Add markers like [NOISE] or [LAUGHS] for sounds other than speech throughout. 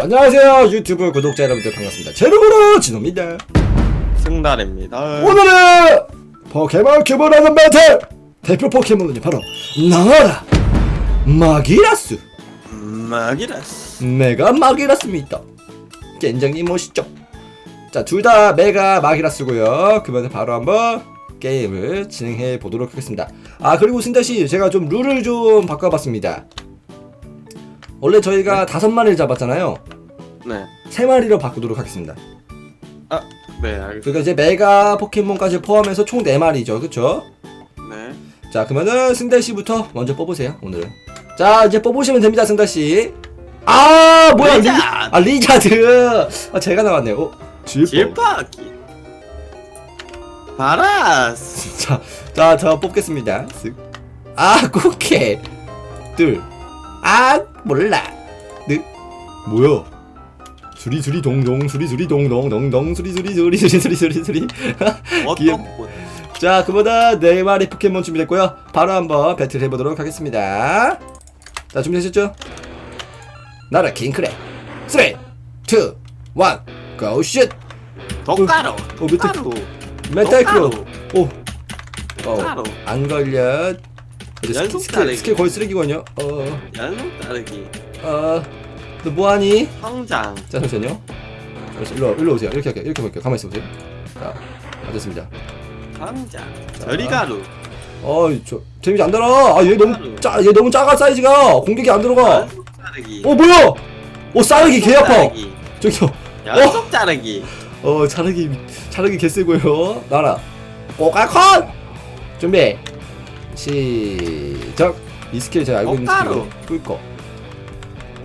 안녕하세요 유튜브 구독자 여러분들 반갑습니다. 제 이름으로 진호입니다. 승달입니다. 오늘은 포켓몬 큐브라는 배틀! 대표 포켓몬이 바로 나와라! 마기라스! 마기라스. 메가 마기라스입니다. 굉장히 멋있죠? 자둘 다 메가 마기라스고요. 그러면 바로 한번 게임을 진행해 보도록 하겠습니다. 아 그리고 승자씨 제가 좀 룰을 좀 바꿔봤습니다 원래 저희가 다섯 마리를 잡았잖아요 네. 세 마리로 바꾸도록 하겠습니다 네, 알겠습니다. 그러니까 이제 메가 포켓몬까지 포함해서 총 4마리죠 그쵸? 네. 자 그러면은 승달 씨부터 먼저 뽑으세요 오늘은 자 이제 뽑으시면 됩니다 승달 씨 아 뭐야 리, 리자드. 아 리자드 아 제가 나왔네요 어? 질뻔 질파기. 바라스. [LAUGHS] 자, 자, 저 뽑겠습니다. 쓱. 아, 쿠케. 둘. 아, 몰라. 느. 뭐야? 수리 수리 동동 수리 수리 동동 동동 수리 수리 수리 수리 수리 수리 수리. 어떤 분? 자, 그보다 네 마리 포켓몬 준비됐고요. 바로 한번 배틀 해보도록 하겠습니다. 자, 준비되셨죠? 나라 킹크랩. 3, 2, 1, go shoot. 독가루. 어, 밑에 독가루. 메탈 크로. 오. 어. 안 걸려. 이제 연속 스킬, 따르기. 스킬 거의 쓰레기거든요. 어, 연속 따르기. 어, 너 뭐하니? 성장. 자, 잠시만요. 잠시 일로, 일로 오세요. 이렇게 할게요. 이렇게 볼게요. 가만히 있어 보세요. 자, 됐습니다. 성장. 저리가루. 어, 저 데미지 안 들어. 아, 얘 너무 짜, 얘 너무 작아 사이즈가 공격이 안 들어가. 연속. 어, 뭐야? 어, 싸르기 개 아파. 저기요. 연속 자르기. 어, 자르기, 자르기 개 세고요. 나라. 꼬깔콘! 준비. 시작. 이 스킬 제가 알고 있는 꼬까루. 스킬이거든요.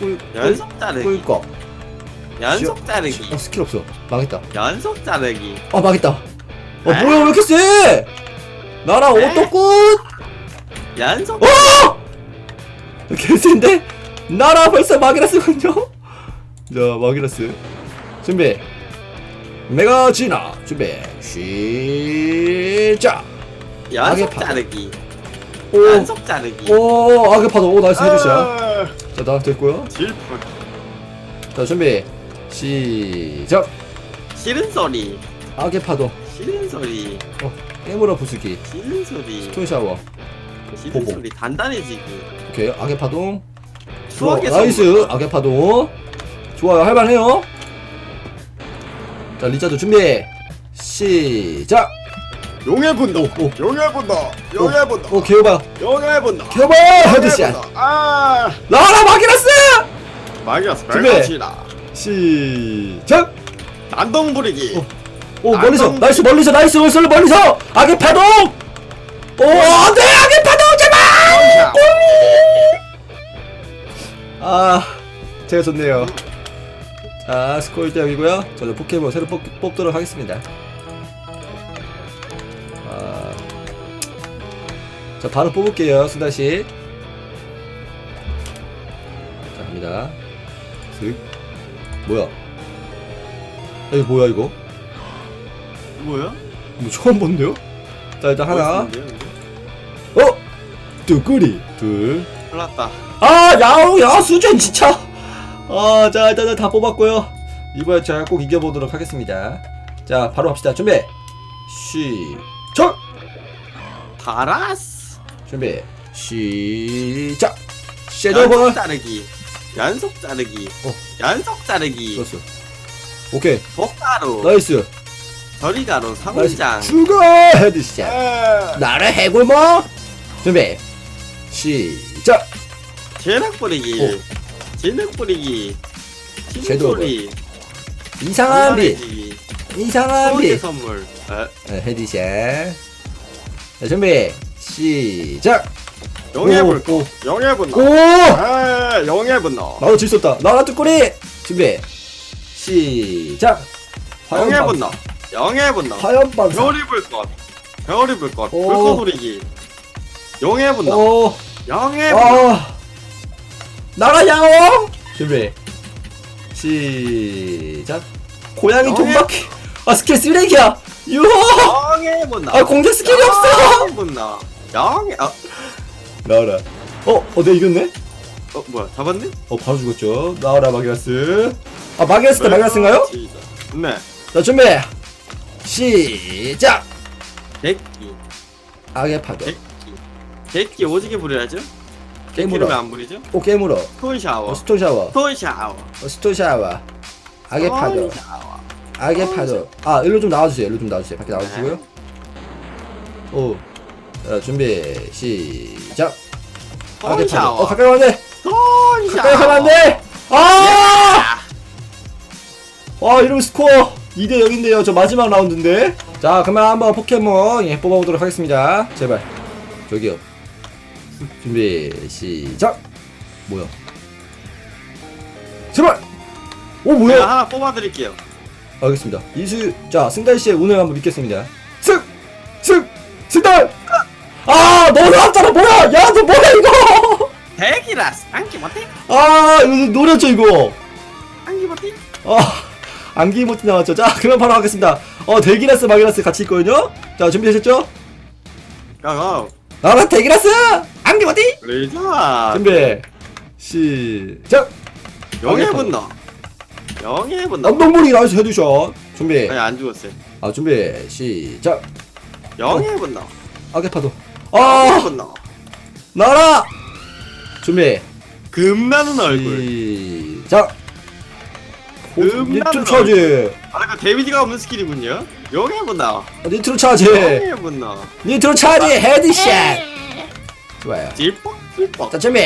꿀 연속 자르기. 꿀 거. 연속 자르기. 어, 스킬 없어. 망했다. 연속 자르기. 아, 망했다. 어, 에? 뭐야, 왜 이렇게 세? 나라 에? 오토꽃! 연속. 어! 개센데? 나라 벌써 마기라스군요? [LAUGHS] 자, 마기라스. 준비. 메가 지나. 준비. 시작. 연속 파- 자르기. 오. 연속 자르기. 오, 아 그 파도. 오, 나이스 헤드샷. 아, 자, 나 됐고요. 질풍. 자, 준비. 시작. 싫은 소리. 악의 파도. 싫은 소리. 깨물어 부수기. 싫은 소리. 스톤 샤워. 싫은 보보. 소리. 단단해지기. 오케이. 악의 파동. 좋아. 추억의 나이스. 선물. 악의 파동. 좋아요. 할만해요. 자, 리자드 준비. 시작. 분노 오. 용의 분노 오, 개오바. 용의 분노 개오바 헤드샷. 아 나라 마기라스! 마이너스 준비. 벨가치다 시작. 난동 부리기 어. 오, 멀리서. 안동- 나이스, 멀리서. 나이스, 멀리서. 멀리서. 악의 파동! 오, 안 돼! 악의 파동! 제발! 아, 제가 좋네요. 자, 스코일 대형이고요. 저는 포켓몬 새로 뽑, 뽑도록 하겠습니다. 자, 바로 뽑을게요, 순다씨. 자, 갑니다. 슥. 뭐야? 이거 뭐야, 이거? 뭐야? 뭐 처음 본데요? 자, 일단 하나. 어? 뚜꾸리. 둘. 났다. 아, 야옹, 야, 수준 진짜. 아, 자, 일단은 다 뽑았고요. 이번에 제가 꼭 이겨보도록 하겠습니다. 자, 바로 합시다. 준비. 시작. 바라스. 준비. 시작. 연속 섀도우볼. 자르기. 연속 자르기. 어. 연속 자르기. 좋았어. 오케이. 독가루. 나이스. 저리가루. 나이스. 성장. 추가 헤드샷. 에 나를 해골모. 준비. 시작. 재능 뿌리기. 재능 뿌리기. 섀도우 신소리. 이상한 빛. 이상한 빛. 선물. 에? 네, 헤드샷. 자, 준비. 시작. 용의 오, 불 오. 용의 분노 오! 에 용의 분노 나도 질 수 없다. 나라 뚜꾸리. 준비. 시작. 영의 화염 분노. 영의 분노. 화염 반사. 별이 불것. 별이. 오. 불꽃 소리기. 용의 분노. 오. 영의 분노. 아. 나라 야옹. 준비. 시작. 고양이 영의- 돈바퀴. 아 스킬 쓰레기야. 유호. 영의 분노. 아 공격 스킬이 없어. 영의 분노. 영의 아, 나라. 어, 어, 내가 이겼네? 어 뭐야 잡았네? 어 바로 죽었죠 나와라 마기라스 아 마기라스 때 마기라스인가요? 네. 자 준비 시작 백기. 악의 파도 백기. 백기 오지게 부려야죠. 백기를 왜안 부리죠? 오 깨물어 톤 샤워. 어, 스톤 샤워 톤 샤워. 어, 스톤 샤워 악의 파도 톤 샤워. 악의 어, 파도 아 일로 좀 나와주세요 일로 좀 나와주세요 밖에 나와주시고요 네. 오 자 준비 시작. 샤워. 어 가까이 가면 안돼. 톤 샤워. 가까이 가면 안 돼. 아! 와 이러면 스코어 2대 0인데요 저 마지막 라운드인데. 자 그러면 한번 포켓몬 예, 뽑아보도록 하겠습니다. 제발. 저기요. 준비 시작. 뭐야? 제발! 오 제가 뭐야 하나 뽑아드릴게요. 알겠습니다. 이수 자 승달 씨의 운을 한번 믿겠습니다. 승! 승! 승달! 아 너무 나왔잖아 뭐야 야 너 뭐야 이거 백이라스. 안기 못해? 아 이거 노렸죠 이거 안기 못해? 어, 안기 모티 나왔죠. 자, 그럼 바로 하겠습니다. 어, 데기라스, 마기라스 같이 있거든요. 자, 준비되셨죠? 가가. 나라 데기라스! 안기 모티! 레이저. 준비, 시작! 영예 분노. 영예 분노. 남동물이 나와서 헤드샷. 준비, 아니 안 죽었어요. 아, 준비, 시작! 영예 분노. 아게파도. 영예 아, 분노. 나라! 준비, 금나는 얼굴. 시작! 음, 니트로 나는 차지! 아, 그 데미지가 없는 스킬이군요. 영예 분노. 니트로 차지! 영예 분노. 니트로 차지! 헤드샷! 좋아요. 찔뻑 찔뻑. 자 준비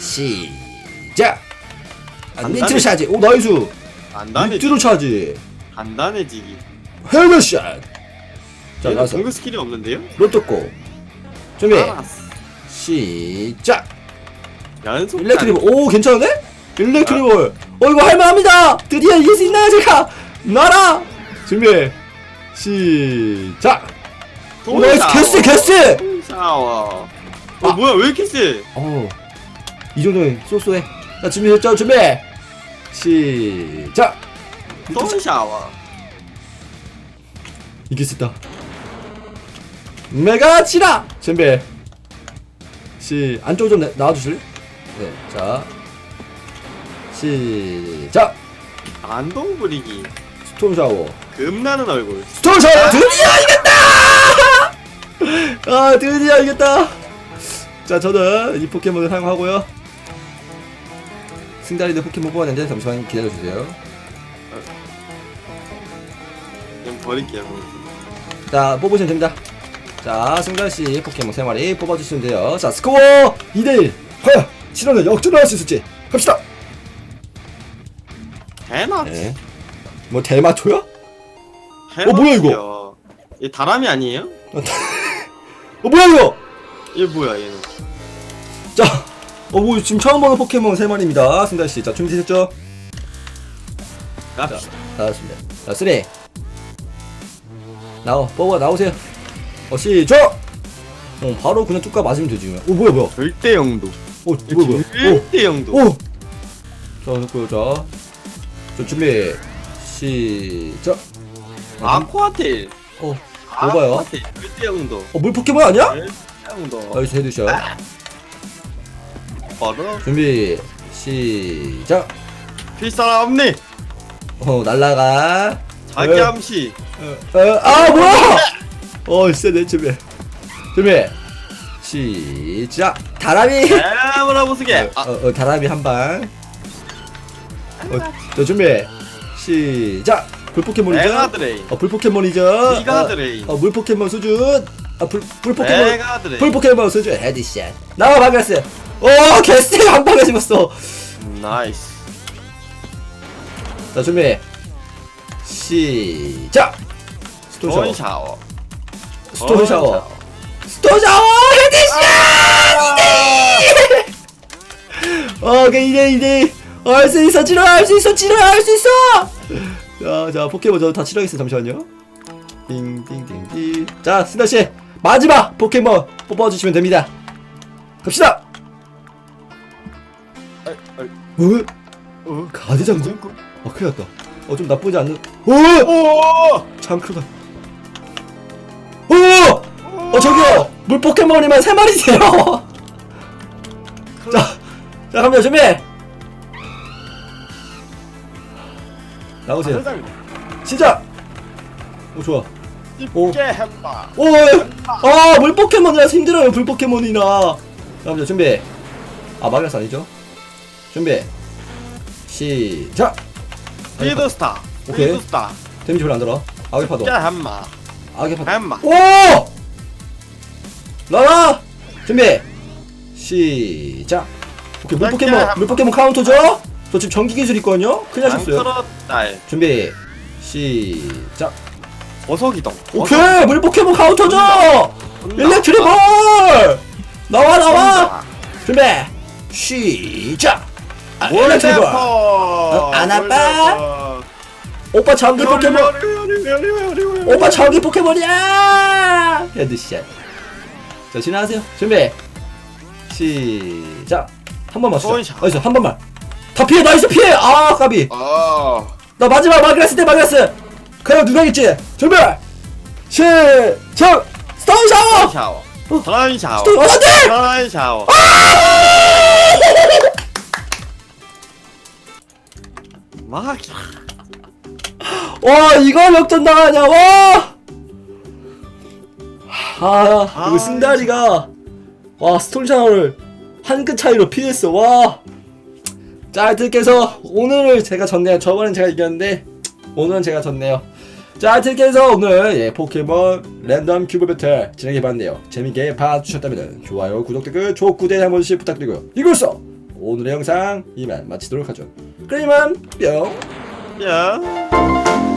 시작 아, 간단해. 니트로 차지 오 나이스 간단해. 니트로 차지 간단해지기. 헤드샷 자 얘는 나서 공격 스킬이 없는데요? 로또고 준비. 시작 연속. 일렉트리볼 오 괜찮은데? 일렉트리볼 어 이거 할만합니다 드디어 이길 수 있나요 제가 나라 준비 시작 오 나이스 개쎄 개쎄 샤워. 어 아. 뭐야 왜 이렇게 세? 어이 정도면 쏘쏘해 자 준비됐죠 준비 시작 톤 샤워. 이길 수 있다. 메가 치라 준비. 시 안쪽 좀 내- 나와주실래? 네, 자 시작. 안동 부리기. 스톰 샤워. 금나는 얼굴. 스톰 샤워 드디어 이겼다. [LAUGHS] 아 드디어 이겼다. 자 저는 이 포켓몬을 사용하고요. 승달이도 포켓몬 뽑았는데 잠시만 기다려 주세요. 그냥 버릴게요. 자 뽑으시면 됩니다 자 승달씨 포켓몬 3마리 뽑아주시면 돼요 자 스코어 2대1 과연 실험을 역전을 할 수 있을지 갑시다 대낮. 네. 뭐 대마초야? 어, 뭐야, 이거? 얘 다람이 아니에요? 어 [LAUGHS] 뭐야 이거 얘 뭐야 얘는? 자 어, 뭐 지금 처음 보는 포켓몬 3마리입니다 승달씨 자 준비되셨죠? 갑시다. 나왔습니다 자 쓰리 나오 뽑아 나오세요 어 시작 어 바로 그냥 뚜까 맞으면 되지 어 뭐야 뭐야 절대 영도. 어 뭐야 뭐야 어 절대 영도. 오! 자, 됐고요. 자, 자 준비. 시작. 아쿠아테일. 어, 뭐가요? 아쿠아테일. 절대 영도. 어, 물 포켓몬 아니야? 절대 영도. 여기서 헤드샷. 바로 준비. 시작. 필사람 없니? 어, 날라가. 자기 에. 암시. 어, 어, 아, 뭐야! 어, 세네, 준비. 준비. 시작. 다람이. 에브라 보스게. 어, 아, 어, 어, 다람이 한 방. 어, 자, 준비. 시작. 불 포켓몬이죠? 메가드레인. 어, 불 포켓몬이죠? 메가드레인. 어, 어, 물 포켓몬 수준. 아, 불, 불 포켓몬. 메가드레인. 풀 포켓몬 수준 헤드샷 나와 바가스 오 개쎄 한 방에 죽었어 나이스. 자 준비 시작 스톤 샤워 톤 샤워. 스톤 샤워 샤워. 스톤 샤워 헤드샷 2대 오케이 2대 2대 할수 있어 치료 할수 있어 치료 할수 있어 자 자 포켓몬 저다 치료하겠어 잠시만요 띵띵띵띵 자 스나씨 마지막 포켓몬 뽑아주시면 됩니다 갑시다 아, 아, 어? 어? 가디장군? 아 큰일 났다 어 좀 나쁘지 않는 오! 오! 어 저기요 물 포켓몬이만 세 마리세요 자 자 갑니다 준비 나오세요 세상입니다. 시작 오 좋아 오. 이게 햄바. 오, 아, 물 포켓몬이라서 힘들어요, 불 포켓몬이나. 자, 갑니다, 준비. 아, 마그라스 아니죠? 준비. 시작! 피드스타. 오케이. 피드스타. 데미지 별로 안 들어. 악의 파도. 이게 햄마. 악의 파도. 햄마. 오! 나라! 준비! 시작! 오케이, 물 포켓몬, 물 포켓몬 카운터죠? 저 지금 전기 기술 있거든요? 큰일 나셨어요. 앙크로딸. 준비. 시작! 버섯이동. 오케이! 물 포켓몬 카운터죠! 일렉트리 볼! 나와, 나와! 준비! 시작! 아, 일렉트리 볼! 어, 안 아파? 오빠 전기 포켓몬! 오빠 전기 포켓몬이야! 헤드샷. 자, 지나가세요. 준비. 시작. 한 번만 쏘자. 원샷. 나이스, 한 번만. 다 피해, 나이스, 피해! 아, 까비. 아. 나 마지막 마그라스 때 마그라스! 과연 누가 있지? 준비! 시작! 스톤 샤워! 샤워. 어. 드라이 샤워. 스톤, 어, 안 돼! 드라이 샤워. 마기. 와, 이걸 역전 당하냐, 와! 아, 아, 이거 승다리가, 와, 스톤 샤워를 한 끗 차이로 피했어, 와! 자, 하여튼께서 오늘을 제가 졌네요. 저번엔 제가 이겼는데, 오늘은 제가 졌네요. 자, 하여튼께서 오늘 예, 포켓몬 랜덤 큐브 배틀 진행해봤네요. 재밌게 봐주셨다면 좋아요, 구독, 댓글, 조구대 한 번씩 부탁드리고요. 이로써 오늘의 영상 이만 마치도록 하죠. 그럼 이만 뿅! 야.